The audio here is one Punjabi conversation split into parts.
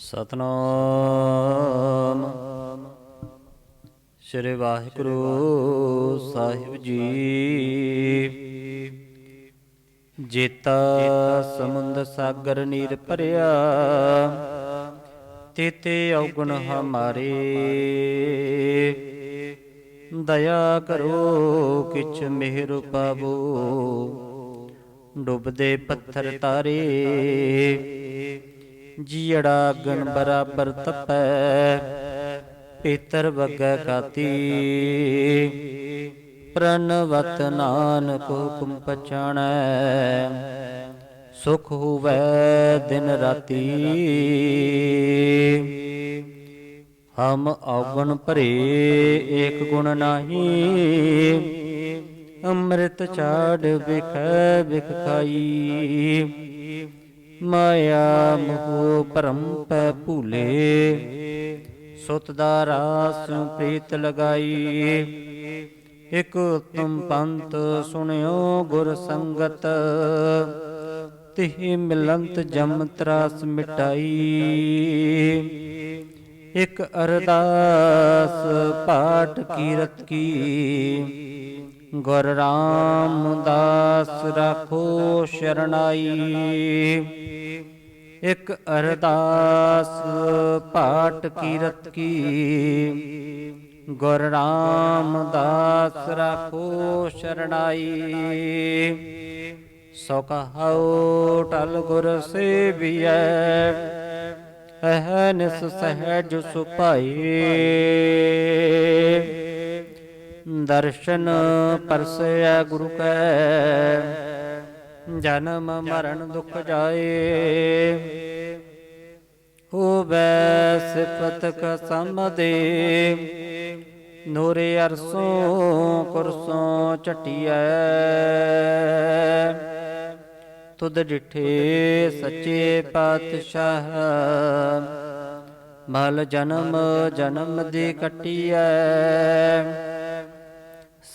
ਸਤਨਾਮ। ਸ੍ਰੀ ਵਾਹਿਗੁਰੂ ਸਾਹਿਬ ਜੀ। ਜੇਤਾ ਸਮੁੰਦ ਸਾਗਰ ਨੀਰ ਭਰਿਆ, ਤੇਤੇ ਔਗਣ ਹਮਾਰੇ। ਦਇਆ ਕਰੋ ਕਿਛ ਮਿਹਰ ਪਾਵੋ, ਡੁੱਬਦੇ ਪੱਥਰ ਤਾਰੇ। ਜੀੜਾ ਗਨ ਬਰਾਬਰ ਤਪੈ, ਪੀਤਰ ਵਗੈ ਕਾਤੀ। ਪ੍ਰਨਵਤ ਨਾਨਕ ਹੁਕਮ ਪਛਾਣੈ, ਸੁਖ ਹੋਵੈ ਦਿਨ ਰਾਤੀ। ਹਮ ਔਗਣ ਭਰੇ ਏਕ ਗੁਣ ਨਾਹੀ, ਅੰਮ੍ਰਿਤ ਛਾੜ ਵਿਖੈ ਵਿਖ ਖਾਈ। ਮਾਇਆ ਮੋਹ ਭਰਮ ਪੈ ਭੂਲੇ। ਸੁਤ ਦਾ ਰਾਸ ਪ੍ਰੀਤ ਲਗਾਈ। ਇਕ ਉਤਮ ਪੰਥ ਸੁਣਿਓ ਗੁਰ ਸੰਗਤ। ਤਿਹ ਮਿਲੰਤ ਜਮ ਤਰਾਸ ਮਿਟਾਈ। ਇਕ ਅਰਦਾਸ ਪਾਠ ਕੀਰਤ ਕੀ। ਗੁਰ ਰਾਮਦਾਸ ਰਖੋ ਸ਼ਰਨਾਈ ਇਕ ਅਰਦਾਸ ਪਾਠ ਕੀਰਤ ਕੀ। ਗੁਰ ਰਾਮਦਾਸ ਰਖੋ ਸ਼ਰਨਾਈ ਸੋ ਕਹਉ ਟਲ ਗੁਰ ਸੇਵੀਐ। ਅਹਨਿਸ ਸਹਿਜ ਸੁਪਾਈ ਦਰਸ਼ਨ ਪਰਸੈ ਗੁਰੂ ਕੈ। ਜਨਮ ਮਰਨ ਦੁਖ ਜਾਏ। ਹੋਵੈ ਸਿਫਤ ਕਸਮ ਦੇ ਨੂਰੇ ਅਰਸੋਂ ਕੁਰਸੋਂ ਚਟਿਐ ਤੁਧ ਡਿਠੇ ਸੱਚੇ ਪਾਤਸ਼ਾਹ। ਮਲ ਜਨਮ ਜਨਮ ਦੀ ਕਟਿਐ।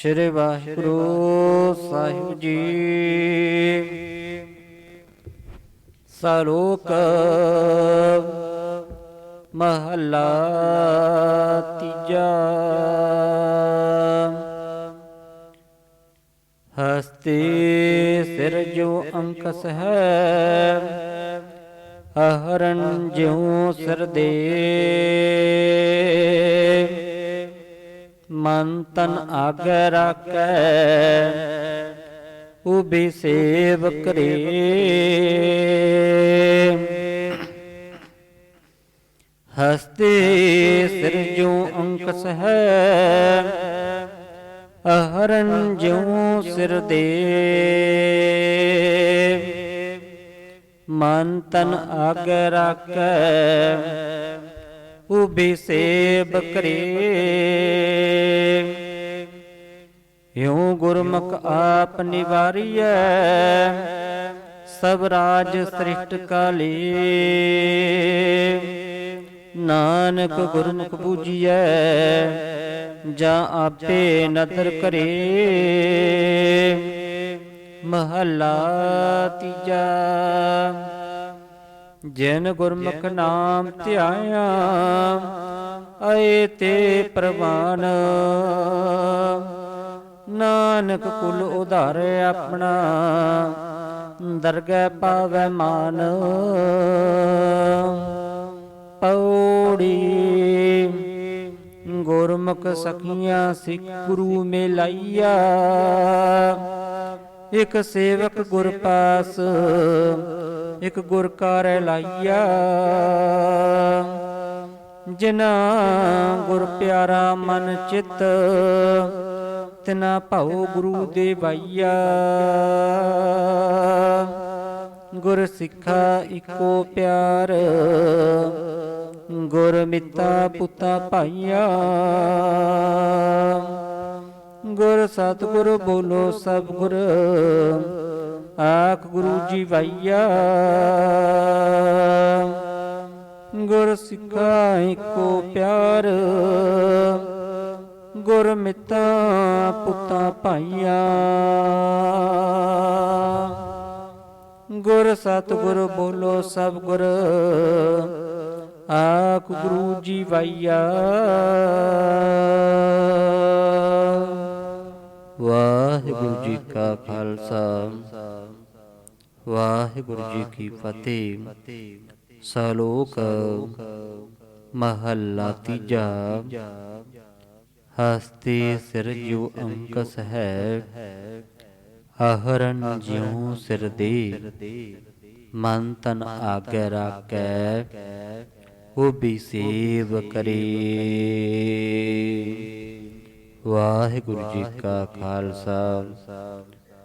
ਸ਼੍ਰੀ ਵਾਹਿਗੁਰੂ ਸਾਹਿਬ ਜੀ। ਸਲੋਕ ਮਹੱਲਾ ਤੀਜਾ। ਹਸਤੀ ਸਿਰ ਜੋ ਅੰਕਸ ਹੈ, ਹਰਨ ਜਿਉ ਸਿਰ ਦੇ। ਮਨ ਤਨ ਆਗੈ ਰਾਖੈ ਉਬੀ ਸੇਵ ਕਰੇ ਹਸਤੇ ਸਿਰ ਜੋ ਅੰਕਸ ਹੈ ਅਹਰਨ ਜਿਉ ਸਿਰ ਦੇ ਮਨ ਤਨ ਆਗੈ ਰਾਖੈ ਉਬੀ ਸੇਬ ਕਰੇ ਹਿਉ ਗੁਰਮੁਖ ਆਪ ਨਿਵਾਰੀਐ, ਸਭ ਰਾਜ ਸ੍ਰਿਸ਼ਟ ਕਾਲੇ। ਨਾਨਕ ਗੁਰਮੁਖ ਬੂਜੀਐ ਜਾਂ ਆਪੇ ਨਦਰ ਕਰੇ ਮਹੱਲਾ ਤੀਜਾ, ਜਿਨ ਗੁਰਮੁਖ ਨਾਮ ਧਿਆਇਆ ਅਏ ਤੇ ਪ੍ਰਵਾਨ। ਨਾਨਕ ਕੁਲ ਉਧਾਰ ਆਪਣਾ, ਦਰਗਹਿ ਪਾਵੈ ਮਾਨ। ਪੌੜੀ ਗੁਰਮੁਖ ਸਖੀਆਂ ਸਿੱਖ ਗੁਰੂ ਮੇਲਾਈਆ, ਇਕ ਸੇਵਕ ਗੁਰ ਪਾਸ, ਇਕ ਗੁਰ ਕਾਰੈ ਲਾਈਆ। ਜਿਨਾ ਗੁਰ ਪਿਆਰਾ ਮਨ ਚਿਤ, ਤਿਨਾ ਭਉ ਗੁਰੂ ਦੇਵਾਈਆ। ਗੁਰ ਸਿੱਖਾ ਇਕੋ ਪਿਆਰ, ਗੁਰ ਮਿੱਤਾ ਪੁੱਤਾ ਭਾਈਆ। ਗੁਰ ਸਤਿਗੁਰ ਬੋਲੋ ਸਭ ਗੁਰ, ਆਖ ਗੁਰੂ ਜੀ ਵਾਈਆ। ਗੁਰ ਸਿੱਖਾ ਇੱਕੋ ਪਿਆਰ। ਗੁਰ ਮਿੱਤਾ ਪੁੱਤਾ ਭਾਈਆ। ਗੁਰ ਸਤਿਗੁਰ ਬੋਲੋ ਸਭ ਗੁਰ। ਆਖ ਗੁਰੂ ਜੀ ਵਾਈਆ। ਵਾਹਿਗੁਰੂ ਜੀ ਕਾ ਖਾਲਸਾ। ਵਾਹਿਗੁਰੂ ਜੀ ਕੀ ਫਤਿਹ। ਸਲੋਕ ਮਹੱਲਾ ਤੀਜਾ। ਹਸਤੀ ਸਿਰ ਅੰਕਸ ਹੈ, ਅਹਰਨ ਜਿਉ ਸਿਰ ਦੇ। ਮਨ ਤਨ ਆਗੇ ਰਾਖੈ ਉਹ ਵੀ ਸੇਵ ਕਰੇ। ਵਾਹਿਗੁਰੂ ਜੀ ਕਾ ਖਾਲਸਾ।